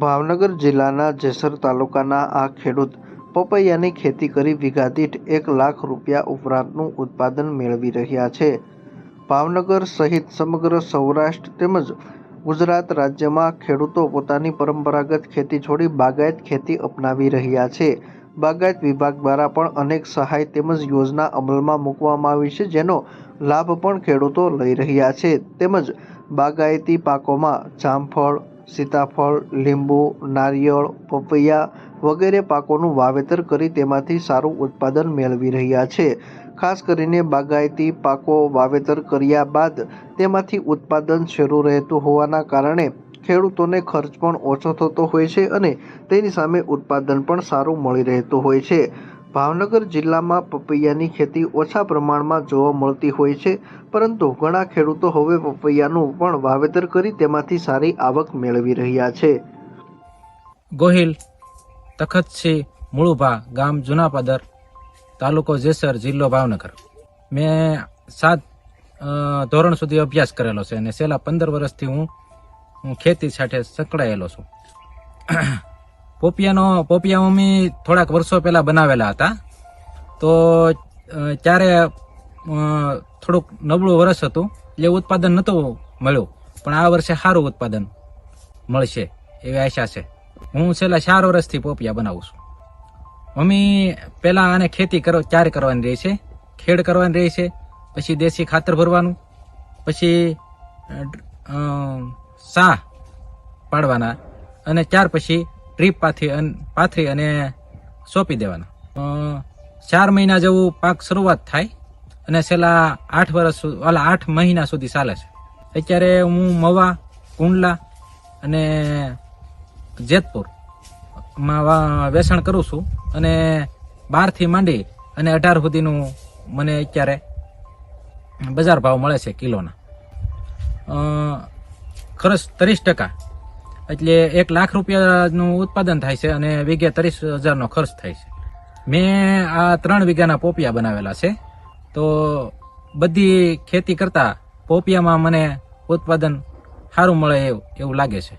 ભાવનગર જિલ્લાના જેસર તાલુકાના આ ખેડૂત પપૈયાની ખેતી કરી વીઘા દીઠ એક લાખ રૂપિયા ઉપરાંતનું ઉત્પાદન મેળવી રહ્યા છે. ભાવનગર સહિત સમગ્ર સૌરાષ્ટ્ર તેમજ ગુજરાત રાજ્યમાં ખેડૂતો પોતાની પરંપરાગત ખેતી છોડી બાગાયત ખેતી અપનાવી રહ્યા છે. બાગાયત વિભાગ દ્વારા પણ અનેક સહાય તેમજ યોજના અમલમાં મૂકવામાં આવી છે, જેનો લાભ પણ ખેડૂતો લઈ રહ્યા છે. તેમજ બાગાયતી પાકોમાં જામફળ સીતાફળ, લીંબુ, નારિયેળ, પપૈયા વગેરે પાકોનું વાવેતર કરી તેમાંથી સારું ઉત્પાદન મેળવી રહ્યા છે. ખાસ કરીને બાગાયતી પાકો વાવેતર કર્યા બાદ તેમાંથી ઉત્પાદન શરૂ રહેતું હોવાના કારણે ખેડૂતોને ખર્ચ પણ ઓછો થતો હોય છે અને તેની સામે ઉત્પાદન પણ સારું મળી રહેતું હોય છે. ભાવનગર જિલ્લામાં પપૈયાની ખેતી ઓછા પ્રમાણમાં જોવા મળતી હોય છે, પરંતુ ઘણા ખેડૂતો હવે પપૈયાનું પણ વાવેતર કરી તેમાંથી સારી આવક મેળવી રહ્યા છે. ગોહિલ તખતસિંહ મુળુભા ગામ, જુનાપાદર તાલુકો જેસર જિલ્લો ભાવનગર. મેં સાત ધોરણ સુધી અભ્યાસ કરેલો છે અને છેલ્લા પંદર વર્ષથી હું હું ખેતી સાથે સંકળાયેલો છું. પોપિયાનો, પોપિયા મમ્મી થોડાક વર્ષો પહેલાં બનાવેલા હતા. તો ત્યારે થોડુંક નબળું વર્ષ હતું. એટલે ઉત્પાદન નહોતું મળ્યું. પણ આ વર્ષે સારું ઉત્પાદન મળશે એવી આશા છે. હું છેલ્લા ચાર વર્ષથી પોપિયા બનાવું છું. મમ્મી પહેલાં આને ખેતી કરો, ચાર કરવાની રહી છે. ખેડ કરવાની રહી છે. પછી દેશી ખાતર ભરવાનું. પછી સા પાડવાના. અને ત્યાર પછી ડ્રીપ પાથી પાથરી અને સોંપી દેવાના. ચાર મહિના જેવું પાક શરૂઆત થાય અને છેલ્લા આઠ વર્ષ ઓલા આઠ મહિના સુધી ચાલે છે. અત્યારે હું મવા, કુંડલા અને જેતપુરમાં વેચાણ કરું છું અને બારથી માંડી અને અઢાર સુધીનું મને અત્યારે બજાર ભાવ મળે છે કિલોના. ખર્ચ ત્રીસ ટકા. એટલે એક લાખ રૂપિયાનું ઉત્પાદન થાય છે અને વીઘે ત્રીસ હજારનો ખર્ચ થાય છે. મેં આ ત્રણ વીઘાના પોપિયા બનાવેલા છે. તો બધી ખેતી કરતા પોપિયામાં મને ઉત્પાદન સારું મળે એવું એવું લાગે છે.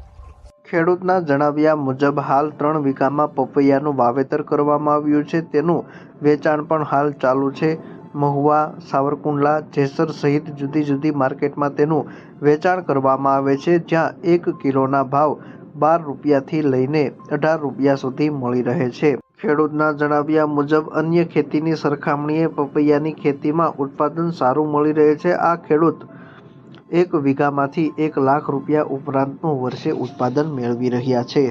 ખેડૂતના જણાવ્યા મુજબ હાલ ત્રણ વીઘામાં પપૈયાનું વાવેતર કરવામાં આવ્યું છે. તેનું વેચાણ પણ હાલ ચાલુ છે. મહુવા, સાવરકુંડલા, જેસર સહિત જુદી જુદી માર્કેટમાં તેનું વેચાણ કરવામાં આવે છે, જ્યાં એક કિલોના ભાવ બાર રૂપિયાથી લઈને અઢાર રૂપિયા સુધી મળી રહે છે. ખેડૂતના જણાવ્યા મુજબ, અન્ય ખેતીની સરખામણીએ પપૈયાની ખેતીમાં ઉત્પાદન સારું મળી રહે છે. આ ખેડૂત એક વીઘામાંથી એક લાખ રૂપિયા ઉપરાંતનું વર્ષે ઉત્પાદન મેળવી રહ્યા છે.